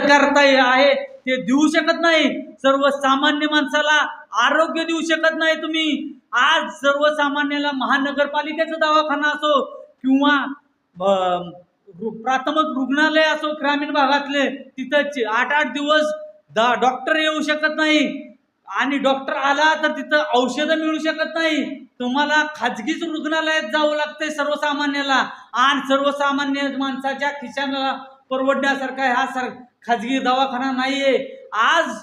करता आहे ते देऊ शकत नाही. सर्वसामान्य माणसाला आरोग्य देऊ शकत नाही तुम्ही. आज सर्वसामान्याला महानगरपालिकेचा दवाखाना असो किंवा रु- प्राथमिक रुग्णालय असो ग्रामीण भागातले तिथं आठ आठ दिवस दा डॉक्टर येऊ शकत नाही. आणि डॉक्टर आला तर तिथं औषधं मिळू शकत नाही. तुम्हाला खाजगीच रुग्णालयात जावं लागतंय सर्वसामान्याला. आणि सर्वसामान्य माणसाच्या खिशाला परवडण्यासारखा हा सर खाजगी दवाखाना नाही आहे आज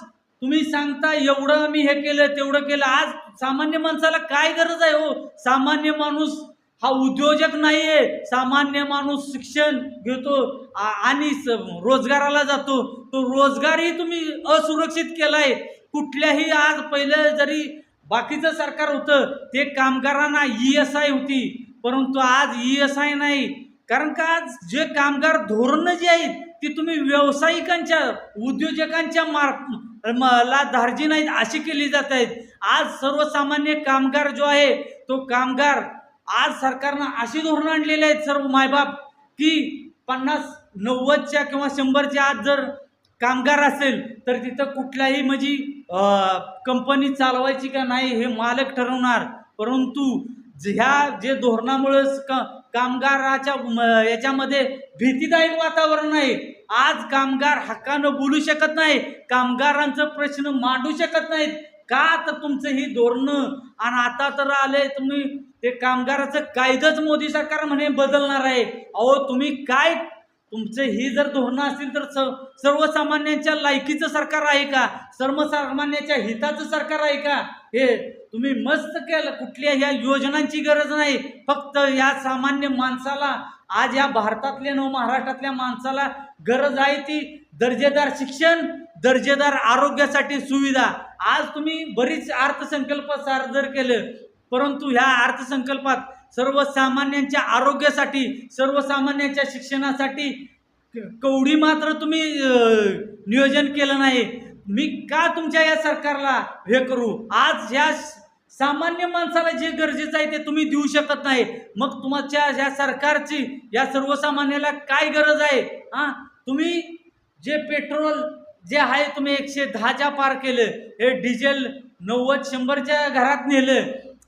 तुम्ही सांगता एवढं मी हे केलं तेवढं केलं. आज सामान्य माणसाला काय गरज आहे हो? सामान्य माणूस हा उद्योजक नाही आहे सामान्य माणूस शिक्षण घेतो आणि स- रोजगाराला जातो. तो रोजगारही तुम्ही असुरक्षित केला आहे कुठल्याही आज पहिलं जरी बाकीचं सरकार होतं ते कामगारांना ई एस आय होती. परंतु आज ई एस आय नाही. कारण का आज जे कामगार धोरणं जी आहेत ती तुम्ही व्यावसायिकांच्या उद्योजकांच्या मार म- ला धार्जी नाहीत अशी केली जात आहेत. आज सर्वसामान्य कामगार जो आहे तो कामगार आज सरकारनं अशी धोरणं आणलेली आहेत सर्व मायबाप की पन्नास नव्वदच्या किंवा शंभरच्या आत जर कामगार असेल तर तिथं कुठल्याही म्हणजे कंपनी चालवायची का नाही हे मालक ठरवणार. परंतु ह्या जे धोरणामुळे का कामगाराच्या म- याच्यामध्ये भीतीदायक वातावरण आहे. आज कामगार हक्कानं बोलू शकत नाही कामगारांचं प्रश्न मांडू शकत नाहीत. का तर तुमचं ही धोरणं? आणि आता तर आले तुम्ही ते कामगाराचं कायदंच मोदी सरकार म्हणे बदलणार आहे. अहो तुम्ही काय तुमचं ही जर धोरणं असतील तर स- सर्वसामान्यांच्या लायकीचं सरकार आहे का? सर्वसामान्यांच्या हिताचं सरकार आहे का? हे तुम्ही मस्त केलं. कुठल्या ह्या योजनांची गरज नाही. फक्त या सामान्य माणसाला आज या भारतातल्या न महाराष्ट्रातल्या माणसाला गरज आहे ती दर्जेदार शिक्षण दर्जेदार आरोग्यासाठी सुविधा. आज तुम्ही बरीच अर्थसंकल्प सादर केलं. परंतु ह्या अर्थसंकल्पात सर्वसामान्यांच्या आरोग्यासाठी सर्वसामान्यांच्या शिक्षणासाठी क- कवडी मात्र तुम्ही नियोजन केलं नाही. मी का तुमच्या या सरकारला हे करू? आज ह्या सामान्य माणसाला जे गरजेचं आहे ते तुम्ही देऊ शकत नाही. मग तुमच्या ह्या सरकारची या सर्वसामान्याला काय गरज आहे? हा? तुम्ही जे पेट्रोल जे आहे तुम्ही एकशे दहाच्या पार केलं. हे डिझेल नव्वद शंभरच्या घरात नेलं.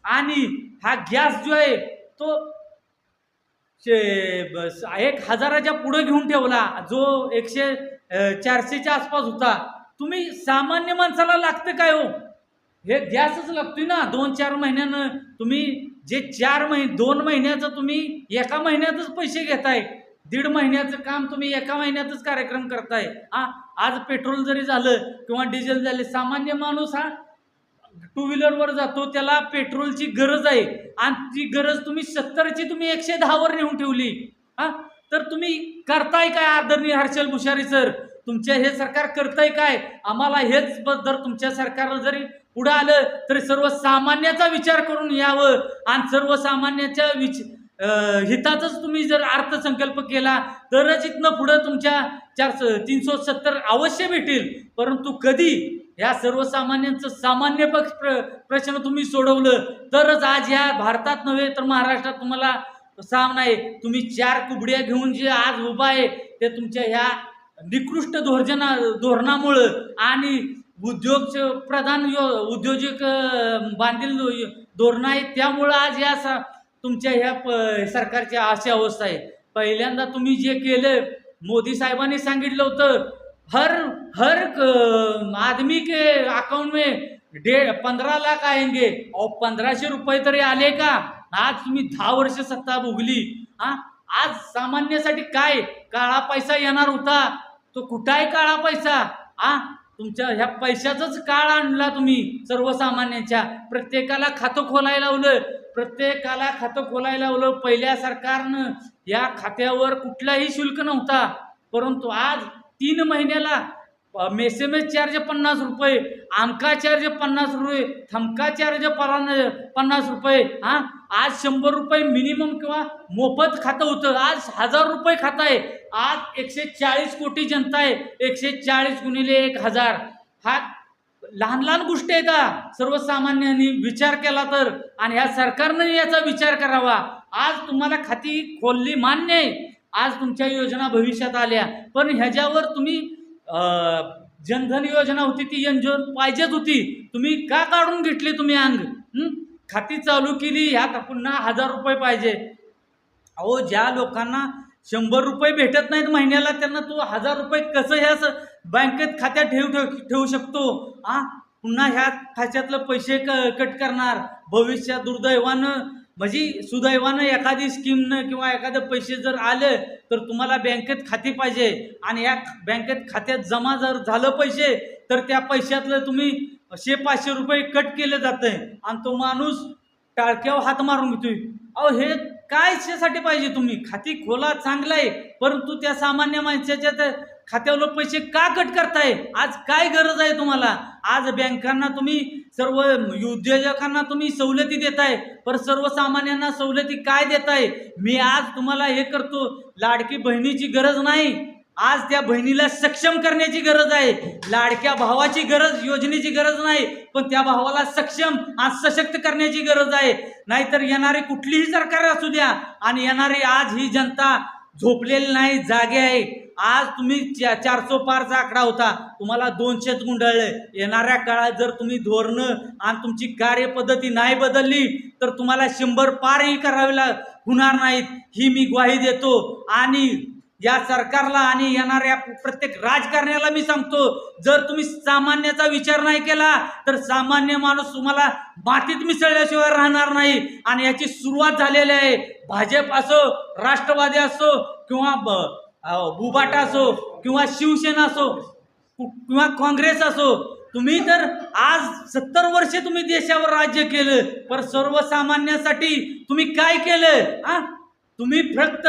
आणि हा गॅस जो आहे तो शे- बस एक हजाराच्या पुढे घेऊन ठेवला जो एकशे चारशेच्या आसपास होता. तुम्ही सामान्य माणसाला लागतं काय हो? हे गॅसच लागतोय ना दोन चार महिन्यानं. तुम्ही जे चार महिने दोन महिन्याचं तुम्ही एका महिन्यातच पैसे घेताय. दीड महिन्याचं काम तुम्ही एका महिन्यातच कार्यक्रम करताय. हा आज पेट्रोल जरी झालं किंवा डिझेल झाले सामान्य माणूस हा टू व्हीलरवर जातो त्याला पेट्रोलची गरज आहे. आणि ती गरज तुम्ही सत्तरची तुम्ही एकशे दहावर नेऊन ठेवली. हा? तर तुम्ही करताय काय आदरणीय हर्षल भुशारी सर? तुमच्या हे सरकार करताय काय? आम्हाला हेच ब- जर तुमच्या सरकारला जरी पुढं आलं तरी सर्वसामान्याचा विचार करून यावं. आणि सर्वसामान्याच्या विच हिताचाच तुम्ही जर अर्थसंकल्प केला तरच इथनं पुढं तुमच्या चार तीनशे सत्तर अवश्य भेटेल. परंतु कधी? ह्या सर्वसामान्यांचं सामान्य पक्ष प्र प्रश्न तुम्ही सोडवलं. तरच आज ह्या भारतात नव्हे तर महाराष्ट्रात तुम्हाला सामना आहे. तुम्ही चार कुबड्या घेऊन जे आज उभा आहे ते तुमच्या ह्या निकृष्ट धोरजना धोरणामुळं आणि उद्योग प्रधान यो उद्योजक बांधील धोरणं आहे त्यामुळं आज या सा तुमच्या ह्या प सरकारची अशी अवस्था आहे. पहिल्यांदा तुम्ही जे केलं मोदी साहेबांनी सांगितलं होतं हर हर क- आदमी के अकाउंट में डे पंधरा लाख आएंगे और पंधराशे रुपये तरी आले का? आज तुम्ही दहा वर्ष सत्ता भोगली. हा? आज सामान्यासाठी काय? काळा पैसा येणार होता. तो कुठं आहे काळा पैसा? आ तुमच्या ह्या पैशाचाच काळ आणला तुम्ही सर्वसामान्यांच्या. प्रत्येकाला खातं खोलायला लावलं. प्रत्येकाला खातं खोलायला लावलं. पहिल्या सरकारनं या खात्यावर कुठलाही शुल्क नव्हता. परंतु आज तीन महिन्याला एस एम एस चार्ज पन्नास रुपये आमका चार्ज पन्नास रुपये थमका चार्ज परान पन्नास रुपये हां? आज शंभर रुपये मिनिमम किंवा मोफत खातं होतं. आज हजार रुपये खातं आहे. आज एकशे चाळीस कोटी जनता आहे. एकशे चाळीस गुणिले एक हजार. हा लहान लहान गोष्टी आहेत का सर्वसामान्यांनी विचार केला तर. आणि ह्या सरकारनं याचा विचार करावा. आज तुम्हाला खाती खोलली मान्य आहे. आज तुमच्या योजना भविष्यात आल्या. पण ह्याच्यावर तुम्ही जनधन योजना होती ती जनधन पाहिजेच होती. तुम्ही का काढून घेतली तुम्ही अंग? खाती चालू केली ह्यात पुन्हा हजार रुपये पाहिजे. अहो ज्या लोकांना शंभर रुपये भेटत नाहीत महिन्याला त्यांना तू हजार रुपये कसं ह्या बँकेत खात्यात ठेव ठेव ठेवू शकतो? आ? पुन्हा ह्या खात्यातलं पैसे क कट करणार. भविष्यात दुर्दैवानं म्हणजे सुदैवानं एखादी स्कीमनं किंवा एखादं पैसे जर आले तर तुम्हाला बँकेत खाते पाहिजे. आणि या बँकेत खात्यात जमा जर झालं पैसे तर त्या पैशातलं तुम्ही शे पाचशे रुपये कट केलं आहे आणि तो माणूस टाळक्यावर हात मारून घेतोय. अहो हे काय शेसाठी पाहिजे तुम्ही? खाती खोला चांगलं आहे परंतु त्या सामान्य माणसाच्या तर खात्यावर पैसे का कट करताय? आज काय गरज आहे तुम्हाला? आज बँकांना तुम्ही सर्व उद्योजकांना तुम्ही सवलती देताय पर सर्वसामान्यांना सवलती काय देताय? मी आज तुम्हाला हे करतो. लाडकी बहिणीची गरज नाही. आज त्या बहिणीला सक्षम करण्याची गरज आहे. लाडक्या भावाची गरज योजनेची गरज नाही. पण त्या भावाला सक्षम आज सशक्त करण्याची गरज आहे. नाहीतर येणारी कुठलीही सरकार असू द्या आणि येणारी आज ही जनता झोपलेली नाही जागे आहे. आज तुम्ही चा- चारसो पारचा आकडा होता. तुम्हाला दोनशेच गुंडाळले. येणाऱ्या काळात जर तुम्ही धोरणं आणि तुमची कार्यपद्धती नाही बदलली तर तुम्हाला शंभर पारही करावी लाग होणार नाहीत. ही मी ग्वाही देतो. आणि या सरकारला आणि येणाऱ्या प्रत्येक राजकारण्याला मी सांगतो जर तुम्ही सामान्याचा विचार नाही केला तर सामान्य माणूस तुम्हाला मातीत मिसळल्याशिवाय राहणार नाही. आणि याची सुरुवात झालेली आहे. भाजप असो राष्ट्रवादी असो किंवा ब- बुबाट असो किंवा शिवसेना असो किंवा काँग्रेस असो तुम्ही तर आज सत्तर वर्षे तुम्ही देशावर राज्य केलं पर सर्वसामान्यांसाठी तुम्ही काय केलं हा? तुम्ही फक्त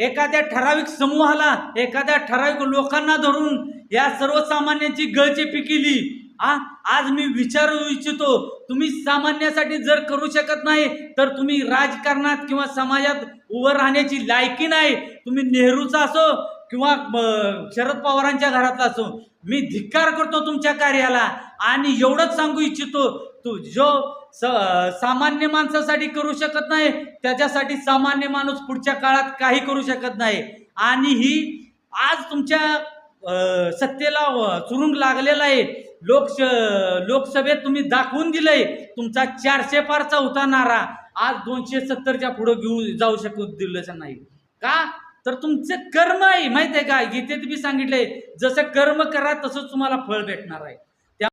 एखाद्या ठराविक समूहाला एखाद्या ठराविक लोकांना धरून या सर्वसामान्यांची गळचेपी केली आ आज मी विचारू इच्छितो तुम्ही सामान्यासाठी जर करू शकत नाही तर तुम्ही राजकारणात किंवा समाजात उभं राहण्याची लायकी नाही. तुम्ही नेहरूचा असो किंवा ब- शरद पवारांच्या घरातला असो मी धिक्कार करतो तुमच्या कार्याला. आणि एवढंच सांगू इच्छितो तू जो स सामान्य माणसासाठी करू शकत नाही त्याच्यासाठी सामान्य माणूस पुढच्या काळात काही करू शकत नाही. आणि ही आज तुमच्या सत्तेला चुरुंग लागलेला आहे. लोकश लोकसभेत तुम्ही दाखवून दिलंय तुमचा चारशे पारचा होता नारा. आज दोनशे सत्तरच्या पुढं घेऊ जाऊ शकत दिलं नाही. का? तर तुमचं कर्म आहे माहिती आहे का? गीतेत बी सांगितलंय जसं कर्म करा तसंच तुम्हाला फळ भेटणार आहे.